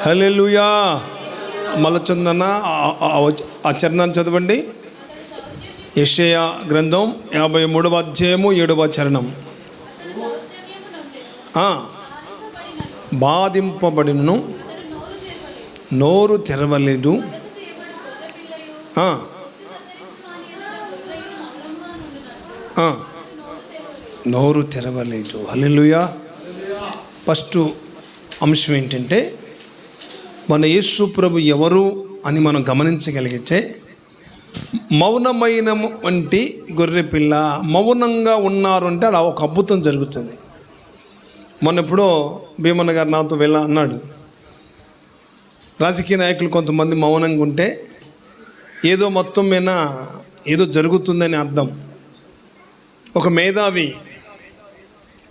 హల్లెలూయా. మళ్ళీ చందన్న ఆ చరణాన్ని చదవండి. యెషయ గ్రంథం యాభై మూడవ అధ్యాయము ఏడవ చరణం. బాధింపబడినను నోరు తెరవలేదు. నోరు తెరవలేదు. హలెలుయా ఫస్ట్ అంశం ఏంటంటే మన యేసు ప్రభు ఎవరు అని మనం గమనించగలిగితే మౌనమైన వంటి గొర్రె పిల్ల మౌనంగా ఉన్నారు అంటే అలా ఒక అద్భుతం జరుగుతుంది. మొన్న ఎప్పుడో భీమన్న గారు నాతో వెళ్ళా అన్నాడు. రాజకీయ నాయకులు కొంతమంది మౌనంగా ఉంటే ఏదో మొత్తం మీద ఏదో జరుగుతుందని అర్థం. ఒక మేధావి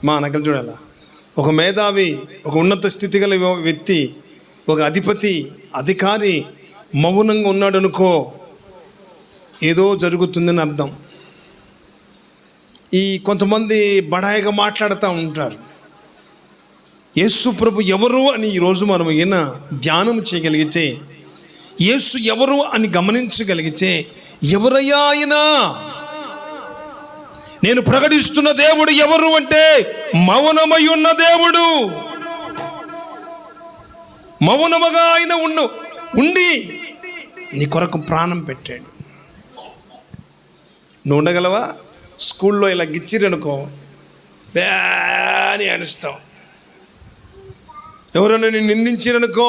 మా నకలు చూడాలా? ఒక మేధావి ఒక ఉన్నత స్థితి గల వ్యక్తి ఒక అధిపతి అధికారి మౌనంగా ఉన్నాడు అనుకో ఏదో జరుగుతుందని అర్థం. ఈ కొంతమంది బడాయిగా మాట్లాడుతూ ఉంటారు. యేసు ప్రభు ఎవరు అని ఈరోజు మనం ఈయన ధ్యానం చేయగలిగితే యేసు ఎవరు అని గమనించగలిగితే ఎవరయ్యా ఆయన? నేను ప్రకటిస్తున్న దేవుడు ఎవరు అంటే మౌనమై ఉన్న దేవుడు. మౌనముగా ఆయన ఉండు. ఉండి నీ కొరకు ప్రాణం పెట్టాడు. నువ్వు ఉండగలవా? స్కూల్లో ఇలా గిచ్చిరనుకో అని అడుస్తావు ఎవరైనా నేను నిందించిరనుకో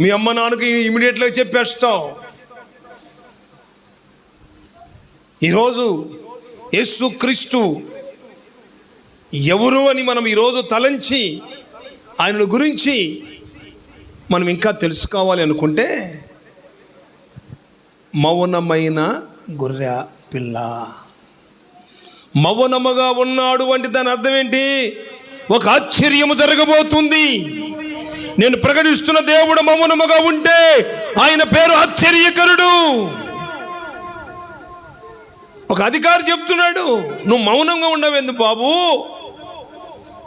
మీ అమ్మ నాన్నకి ఇమీడియట్గా చెప్పేస్తావు ఈరోజు యేసు క్రీస్తు ఎవరు అని మనం ఈరోజు తలంచి ఆయన గురించి మనం ఇంకా తెలుసుకోవాలి అనుకుంటే మౌనమైన గొర్రె పిల్ల. మౌనముగా ఉన్నాడు అంటే దాని అర్థం ఏంటి? ఒక ఆశ్చర్యము జరగబోతుంది. నేను ప్రకటిస్తున్న దేవుడు మౌనముగా ఉంటే ఆయన పేరు ఆశ్చర్యకరుడు. ఒక అధికారి చెప్తున్నాడు నువ్వు మౌనంగా ఉండవేందు బాబు.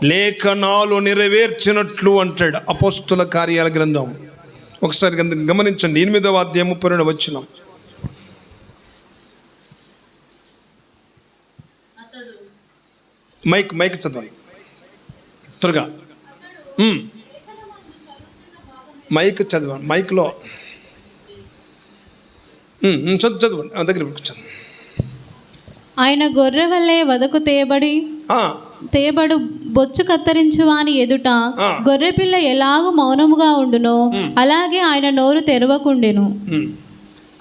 లేఖనాలు నెరవేర్చినట్లు అంటాడు అపోస్తుల కార్యాల గ్రంథం. ఒకసారి గమ- గమనించండి. ఎనిమిదవ అధ్యాయం ముప్పై రెండు వచ్చిన మైక్ మైక్ చదవండి. త్వరగా. మైక్ చదవండి. మైక్లో. చదువు చదవండి. దగ్గర కూర్చోండి. ఆయన గొర్రె వల్లే వదకు తేబడి తేబడు బొచ్చు కత్తిరించు వాని ఎదుట ఆ. గొర్రె పిల్ల ఎలాగూ మౌనముగా ఉండునో అలాగే ఆయన నోరు తెరవకుండెను.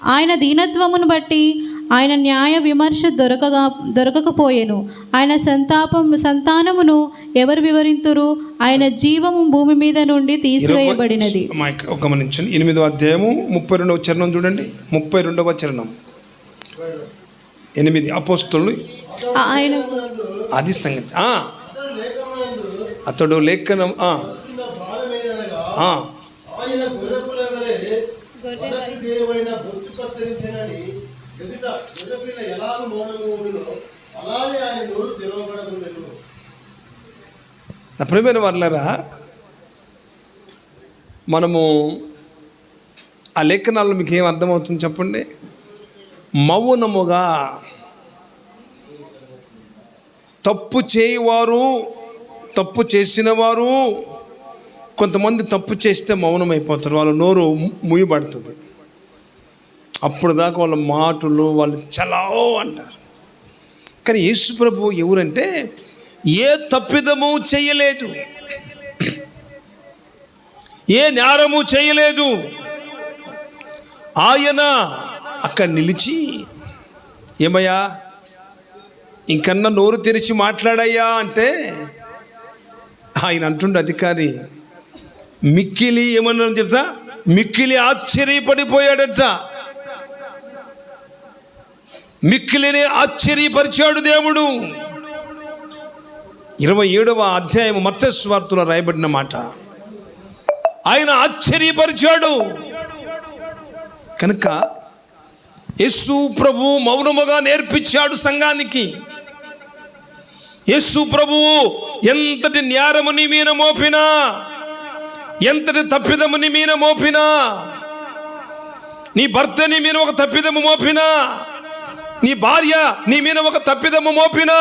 ఆయన దీనత్వమును బట్టి ఆయన న్యాయ విమర్శ దొరకగా దొరకకపోయెను. ఆయన సంతాపం సంతానమును ఎవరు వివరింతురు? ఆయన జీవము భూమి మీద నుండి తీసివేయబడినది. గమనించండి ఎనిమిదో అధ్యాయము ముప్పై రెండవ చరణం చూడండి. ముప్పై రెండవ చరణం. ఎనిమిది అపోస్తులు. ఆయన అది సంగతి. అతడు లేఖనం నా ప్రియమైన వాళ్ళరా మనము ఆ లేఖనాల్లో మీకు ఏం అర్థమవుతుంది చెప్పండి? మౌనముగా తప్పు చేయవారు తప్పు చేసిన వారు కొంతమంది తప్పు చేస్తే మౌనం అయిపోతారు వాళ్ళ నోరు ముయ్యబడుతుంది. అప్పుడు దాకా వాళ్ళ మాటలు వాళ్ళు చలావో అంటారు. కానీ యేసు ప్రభు ఎవరంటే ఏ తప్పిదము చేయలేదు. ఏ నేరము చేయలేదు. ఆయన అక్కడ నిలిచి ఏమయ్యా ఇంకన్నా నోరు తెరిచి మాట్లాడయ్యా అంటే ఆయన అంటుండే అధికారి మిక్కిలి ఏమన్నా తెలుసా? మిక్కిలి ఆశ్చర్యపడిపోయాడట. మిక్కిలిని ఆశ్చర్యపరిచాడు దేవుడు. ఇరవై ఏడవ అధ్యాయం మత్స్వార్తలో రాయబడిన మాట. ఆయన ఆశ్చర్యపరిచాడు. కనుక యస్సు ప్రభు మౌనముగా నేర్పించాడు సంఘానికి. యేసు ప్రభువు ఎంతటి న్యారముని మీన మోపినా ఎంతటి తప్పిదముని మీన మోపినా నీ భర్తని మీద ఒక తప్పిదము మోపినా నీ భార్య నీ మీద ఒక తప్పిదము మోపినా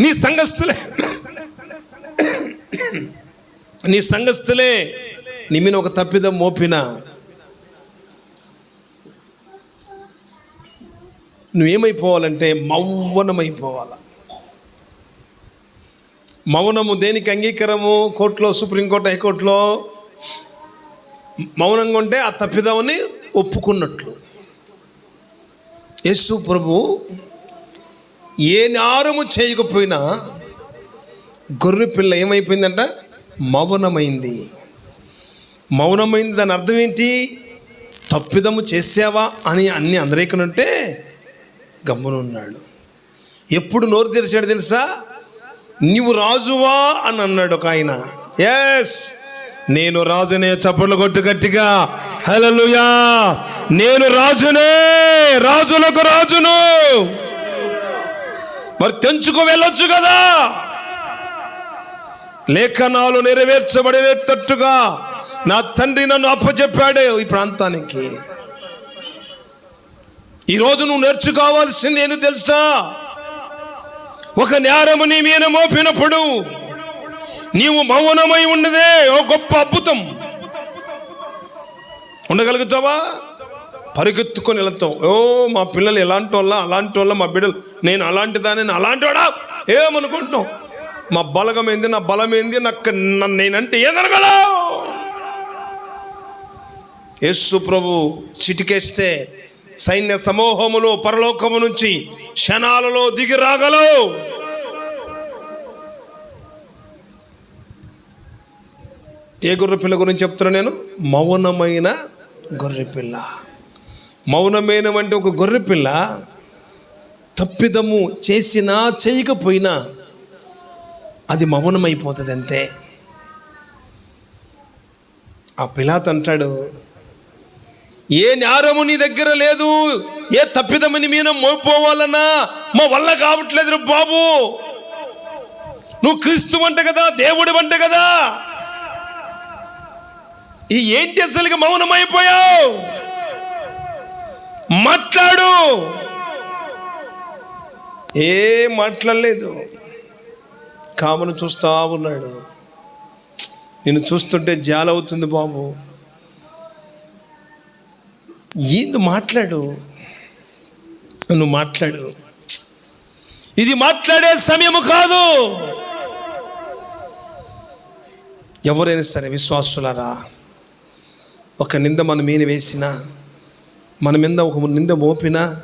నీ సంఘస్థులే నీ సంఘస్థులే నీ మీద ఒక తప్పిదం మోపినా. నువ్వేమైపోవాలంటే మౌనమైపోవాల? మౌనము దేనికి అంగీకారము? కోర్టులో సుప్రీంకోర్టు హైకోర్టులో మౌనంగా ఉంటే ఆ తప్పిదామని ఒప్పుకున్నట్లు. యేసు ప్రభు ఏ నారము చేయకపోయినా గొర్రె పిల్ల ఏమైపోయిందంట? మౌనమైంది. మౌనమైంది దాని అర్థం ఏంటి? తప్పిదము చేసావా అని అన్ని అందరేకనుంటే గమ్మునున్నాడు. ఎప్పుడు నోరు తెరిచాడు తెలుసా? నీవు రాజువా అని అన్నాడు ఒక ఆయన. ఎస్ నేను రాజునే చప్పట్లు కొట్టు గట్టిగా. హలలుయా నేను రాజునే రాజులకు రాజును. మరి తెంచుకు వెళ్ళొచ్చు కదా? లేఖనాలు నెరవేర్చబడేటట్టుగా నా తండ్రి నన్ను అప్పచెప్పాడే ఈ ప్రాంతానికి. ఈరోజు నువ్వు నేర్చుకోవాల్సింది ఏంటి తెలుసా? ఒక నేరము నీ మీద మోపినప్పుడు నీవు మౌనమై ఉన్నదే ఓ గొప్ప అద్భుతం. ఉండగలుగుతావా? పరిగెత్తుకొని వెళ్తావు. ఓ మా పిల్లలు ఎలాంటి వాళ్ళ అలాంటి వాళ్ళ మా బిడ్డలు నేను అలాంటి దాన్ని అలాంటి వాడా ఏమనుకుంటున్నావు? మా బలగం ఏంది నా బలం ఏంది నాకు నేనంటే ఏదనగలవు యేసు ప్రభు చిటికేస్తే సైన్య సమూహములు పరలోకము నుంచి క్షణాలలో దిగి రాగలవు. ఏ గొర్రె పిల్ల గురించి చెప్తున్నా నేను? మౌనమైన గొర్రెపిల్ల మౌనమైన అంటే ఒక గొర్రెపిల్ల తప్పిదము చేసినా చేయకపోయినా అది మౌనమైపోతుంది అంతే ఆ పిలాత్ అంటాడు ఏ నేరము నీ దగ్గర లేదు ఏ తప్పిదము నీ మీద మోపోవాలన్నా మా వల్ల కావట్లేదు బాబు. నువ్వు క్రీస్తు వంట కదా దేవుడు వంట కదా. ఈ ఏంటి అసలుగా మౌనమైపోయావు మాట్లాడు. ఏ మాట్లాడలేదు. కామను చూస్తా ఉన్నాడు. నిన్ను చూస్తుంటే జాలవుతుంది బాబు. ఏంది మాట్లాడు. నువ్వు మాట్లాడు. ఇది మాట్లాడే సమయము కాదు. ఎవరైనా సరే విశ్వాసులారా ఒక నింద మన మీద వేసినా మన మీద ఒక నింద మోపినా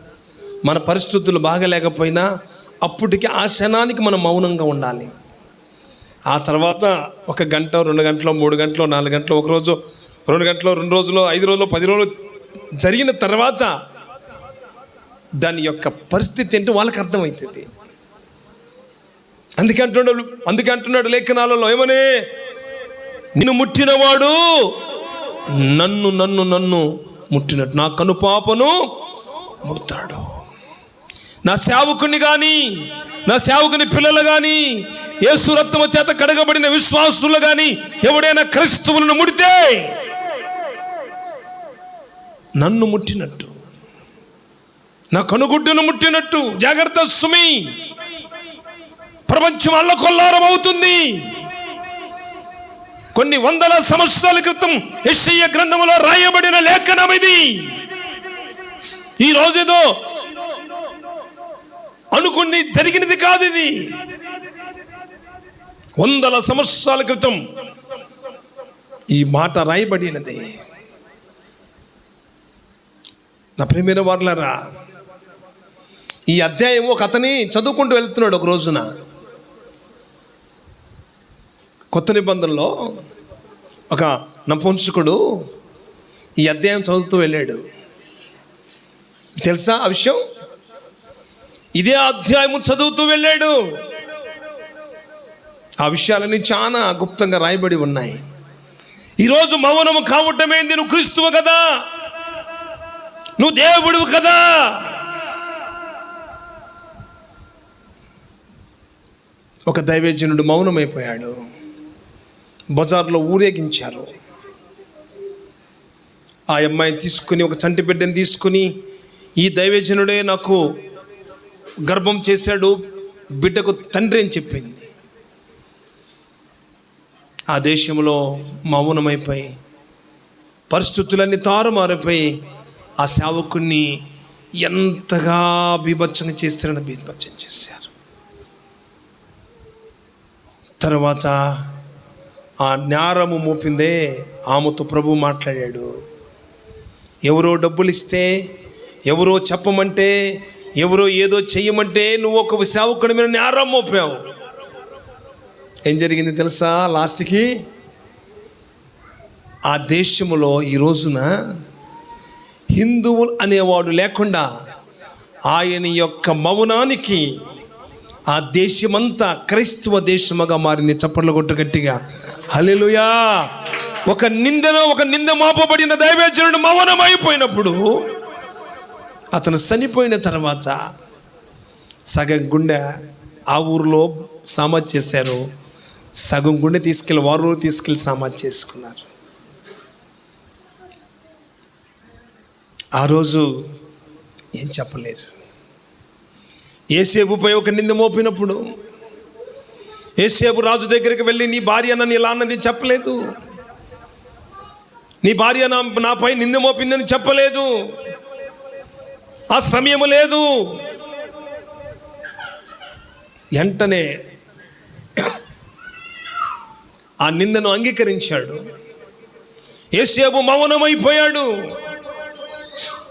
మన పరిస్థితులు బాగలేకపోయినా అప్పటికి ఆ క్షణానికి మనం మౌనంగా ఉండాలి. ఆ తర్వాత ఒక గంట రెండు గంటలు మూడు గంటలు నాలుగు గంటలు ఒక రోజు రెండు గంటలు రెండు రోజులు ఐదు రోజులు పది రోజులు జరిగిన తర్వాత దాని యొక్క పరిస్థితి ఏంటో వాళ్ళకి అర్థమవుతుంది. అందుకే అంటున్నాడు అందుకే అంటున్నాడు లేఖనాలలో ఏమనే? నిన్ను ముట్టినవాడు నన్ను నన్ను నన్ను ముట్టినట్టు. నా కనుపాపను ముడతాడు. నా సేవకుని కానీ నా సేవకుని పిల్లలు కానీ యేసు రక్తము చేత కడగబడిన విశ్వాసులు కానీ ఎవడైనా క్రైస్తవులను ముడితే నన్ను ముట్టినట్టు. నా కనుగుడ్డును ముట్టినట్టు. జాగ్రత్త సుమి. ప్రపంచం అల్లకొల్లారం అవుతుంది. కొన్ని వందల సంవత్సరాల క్రితం యెషయ గ్రంథంలో రాయబడిన లేఖనం ఇది. ఈ రోజేదో అనుకుని జరిగినది కాదు ఇది. వందల సంవత్సరాల క్రితం ఈ మాట రాయబడినది. నా ప్రేమైన వారులారా ఈ అధ్యాయం ఒక అతని చదువుకుంటూ వెళ్తున్నాడు ఒక రోజున. కొత్త నిబంధనలో ఒక నపుంసకుడు ఈ అధ్యాయం చదువుతూ వెళ్ళాడు. తెలుసా ఆ విషయం? ఇదే అధ్యాయము చదువుతూ వెళ్ళాడు. ఆ విషయాలన్నీ చాలా గుప్తంగా రాయబడి ఉన్నాయి. ఈరోజు మౌనము కావటమేంది నువ్వు క్రీస్తువు కదా. నువ్వు దేవుడు కదా. ఒక దైవజనుడు మౌనమైపోయాడు. బజార్లో ఊరేగించారు. ఆ అమ్మాయిని తీసుకుని ఒక చంటి బిడ్డని తీసుకుని ఈ దైవజనుడే నాకు గర్భం చేశాడు బిడ్డకు తండ్రి అని చెప్పింది. ఆ దేశంలో మౌనమైపోయి పరిస్థితులన్నీ తారుమారిపోయి ఆ సేవకుణ్ణి ఎంతగా బీభత్సంగా చేస్తారని బీభత్సం చేశారు. తర్వాత ఆ జ్ఞారము మోపిందే ఆమెతో ప్రభు మాట్లాడాడు. ఎవరో డబ్బులు ఇస్తే ఎవరో చెప్పమంటే ఎవరో ఏదో చెయ్యమంటే నువ్వు ఒక సేవకుడి మీద నేరం మోపావు. ఏం జరిగింది తెలుసా? లాస్ట్కి ఆ దేశంలో ఈ రోజున హిందువులు అనేవాడు లేకుండా ఆయన యొక్క మౌనానికి ఆ దేశమంతా క్రైస్తవ దేశముగా మారింది. చప్పట్లు కొట్టు గట్టిగా. హలెలుయా ఒక నిందలో ఒక నింద మాపబడిన దైవజనుడు మౌనమైపోయినప్పుడు అతను చనిపోయిన తర్వాత సగం గుండె ఆ ఊరిలో సామాజ్ చేశారు. సగం గుండె తీసుకెళ్ళి వారు తీసుకెళ్ళి సామాజ్ చేసుకున్నారు. ఆ రోజు ఏం చెప్పలేదు. ఏసేపుపై ఒక నింద మోపినప్పుడు ఏసేపు రాజు దగ్గరికి వెళ్ళి నీ భార్య నన్ను ఇలా అన్నది చెప్పలేదు. నీ భార్య నా నాపై నింద మోపిందని చెప్పలేదు. ఆ సమయం లేదు. వెంటనే ఆ నిందను అంగీకరించాడు. ఏసేపు మౌనమైపోయాడు.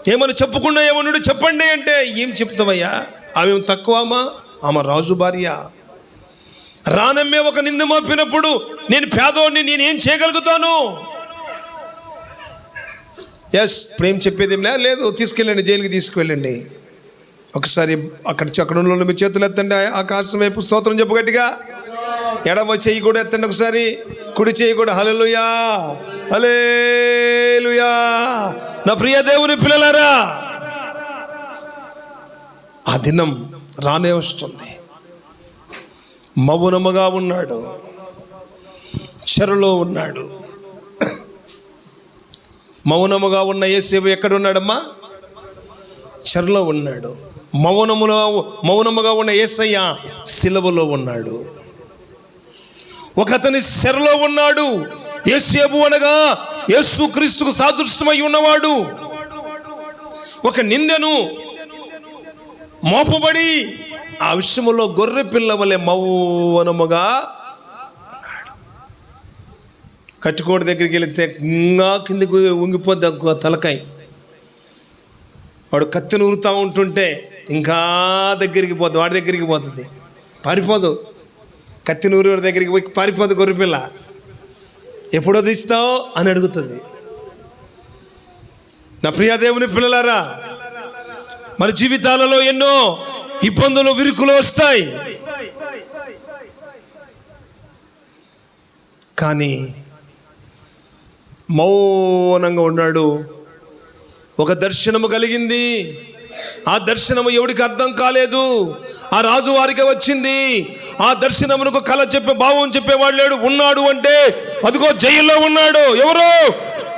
ఏమని చెప్పకుండా ఏమన్నాడు చెప్పండి అంటే ఏం చెప్తావయ్యా ఆమె తక్కువమా ఆమె రాజు భార్య. రానమ్మే ఒక నింద మోపినప్పుడు నేను పేదవాడిని నేనేం చేయగలుగుతాను? ఎస్ ప్రేమ్ చెప్పేది ఏం లేదు తీసుకెళ్ళండి జైలుకి తీసుకువెళ్ళండి ఒకసారి అక్కడ అక్కడ ఉన్న మీ చేతులు ఎత్తండి ఆకాశం వైపు స్తోత్రం చెప్పు గట్టిగా. ఎడమ చెయ్యి కూడా ఎత్తండి ఒకసారి. కుడి చేయి కూడా. హలలుయా హలేలుయా నా ప్రియ దేవుని పిల్లలారా ఆ దినం రానే వస్తుంది. మౌనముగా ఉన్నాడు. చెరలో ఉన్నాడు. మౌనముగా ఉన్న ఏసేపు ఎక్కడున్నాడమ్మా? చెరలో ఉన్నాడు. మౌనములో మౌనముగా ఉన్న ఏసయ్య సిలవలో ఉన్నాడు. ఒక అతని చెరలో ఉన్నాడు. ఏసేబు అనగా యేసు క్రీస్తుకు సాదృశ్యమై ఉన్నవాడు. ఒక నిందెను మోపబడి ఆ విషయంలో గొర్రె పిల్ల వలె మౌనముగా కట్టుకోడి దగ్గరికి వెళితే ఇంకా కిందకు ఉంగిపోద్ది తలకాయ. వాడు కత్తిని ఊరుతూ ఉంటుంటే ఇంకా దగ్గరికి పోతుంది వాడి దగ్గరికి పోతుంది. పారిపోదు. కత్తిని ఊరి దగ్గరికి పోయి పారిపోదు గొర్రెపిల్ల ఎప్పుడో తీస్తావు? అని అడుగుతుంది. నా ప్రియాదేవుని పిల్లలారా మన జీవితాలలో ఎన్నో ఇబ్బందులు విరుకులు వస్తాయి. కానీ మౌనంగా ఉన్నాడు. ఒక దర్శనము కలిగింది. ఆ దర్శనము ఎవడికి అర్థం కాలేదు. ఆ రాజు వారికి వచ్చింది. ఆ దర్శనమునకు కళ చెప్పే భావం చెప్పేవాడు లేడు. ఉన్నాడు అంటే అదిగో జైల్లో ఉన్నాడు. ఎవరు?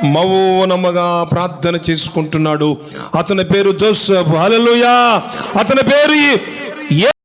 మౌనముగా ప్రార్థన చేసుకుంటున్నాడు. అతని పేరు జోసఫ్. హల్లెలూయా. అతని పేరు